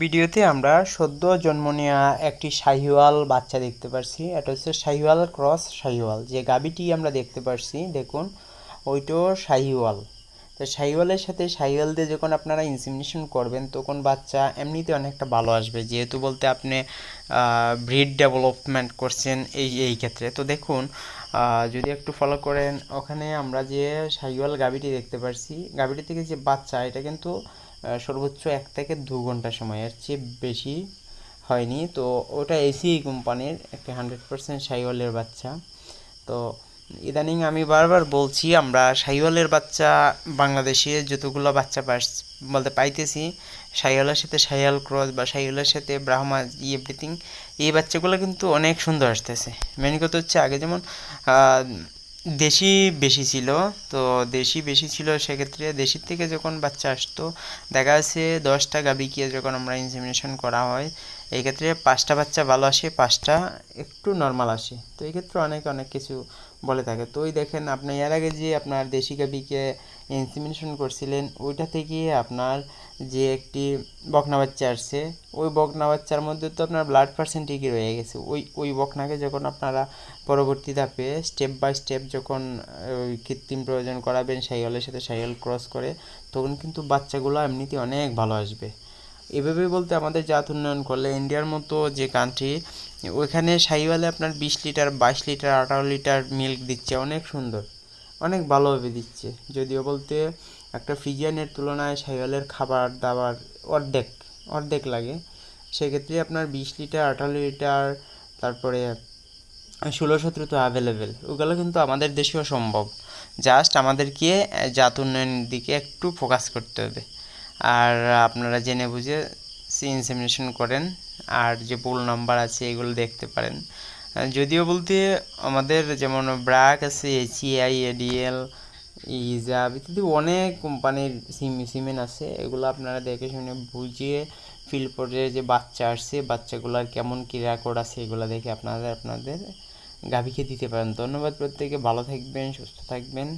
ভিডিওতে আমরা সদ্য জন্ম নেওয়া একটি শাহিওয়াল বাচ্চা দেখতে পারছি। এটা হচ্ছে শাহিওয়াল ক্রস শাহিওয়াল। যে গাবিটি আমরা দেখতে পারছি, দেখুন, ওইটো শাহিওয়াল। তো শাহিওয়ালের সাথে শাহিওয়াল দিয়ে যখন আপনারা ইনসিমিনেশন করবেন, তখন বাচ্চা এমনিতে অনেকটা ভালো আসবে। যেহেতু বলতে আপনি ব্রিড ডেভেলপমেন্ট করছেন এই এই ক্ষেত্রে। তো দেখুন যদি একটু ফলো করেন, ওখানে আমরা যে শাহিওয়াল গাবিটি দেখতে পারছি গাবিটি থেকে যে বাচ্চা, এটা কিন্তু সর্বোচ্চ এক থেকে দু ঘণ্টা সময়। এর চেয়ে বেশি হয়নি। তো ওটা এসিআই কোম্পানির একটা হান্ড্রেড পার্সেন্ট শাহিওয়ালের বাচ্চা। তো ইদানিং আমি বারবার বলছি, আমরা শাহিওয়ালের বাচ্চা বাংলাদেশে যতগুলো বাচ্চা পাস, বলতে পাইতেছি শাহিওয়ালের সাথে শাহিওয়াল ক্রস বা শাহিওয়ালের সাথে ব্রাহ্মা এভরিথিং এই বাচ্চাগুলো কিন্তু অনেক সুন্দর আসতেছে। মেন কথা হচ্ছে আগে যেমন দেশি বেশি ছিল, তো দেশি বেশি ছিল সেক্ষেত্রে দেশির থেকে যখন বাচ্চা আসতো, দেখা যাচ্ছে দশটা গাবিকে যখন আমরা ইনসেমিনেশন করা হয় এই ক্ষেত্রে পাঁচটা বাচ্চা ভালো আসে, পাঁচটা একটু নর্মাল আসে। তো এই ক্ষেত্রে অনেক অনেক কিছু বলে থাকে। তো ওই দেখেন, আপনি এর আগে যে আপনার দেশি গাবিকে ইনসেমিনেশন করছিলেন, ওইটা থেকে আপনার যে একটি বকনা বাচ্চা আসছে, ওই বকনা বাচ্চার মধ্যে তো আপনার ব্লাড পার্সেন্ট রয়ে গেছে। ওই ওই বকনাকে যখন আপনারা পরবর্তী ধাপে স্টেপ বাই স্টেপ যখন, ওই কৃত্রিম প্রয়োজন করাবেন, সাইকেলের সাথে সাইকেল ক্রস করে, তখন কিন্তু বাচ্চাগুলো এমনিতে অনেক ভালো আসবে। এভাবে বলতে আমাদের জাত উন্নয়ন করলে ইন্ডিয়ার মতো যে কান্ট্রি ওইখানে সাইওয়ালে আপনার বিশ লিটার, বাইশ লিটার, আঠারো লিটার মিল্ক দিচ্ছে, অনেক সুন্দর। অনেক ভালোভাবে দিচ্ছে। যদিও বলতে একটা ফ্রিজিয়ানের তুলনায় সাইওয়ালের খাবার, দাবার অর্ধেক অর্ধেক লাগে। সেক্ষেত্রে আপনার বিশ লিটার, আঠারো লিটার, তারপরে ষোলো, সতেরো তো অ্যাভেলেবেল ওগুলো কিন্তু আমাদের দেশেও সম্ভব। জাস্ট আমাদেরকে জাত উন্নয়নের দিকে একটু ফোকাস করতে হবে। আর আপনারা জেনে বুঝে সি ইনসেমিনেশন করেন, আর যে পুল নাম্বার আছে এগুলো দেখতে পারেন। যদিও বলতে আমাদের যেমন ব্র্যাক আছে এসিআই এডিএল ইজাব ইত্যাদি অনেক কোম্পানির সিম, সিমেন্ট আছে, এগুলো আপনারা দেখে শুনে বুঝিয়ে ফিল পর্যায়ে যে বাচ্চা আসছে, বাচ্চাগুলোর কেমন কী রেকর্ড আছে, এগুলো দেখে আপনারা আপনাদের গাভীকে দিতে পারেন। ধন্যবাদ প্রত্যেকে, ভালো থাকবেন, সুস্থ থাকবেন।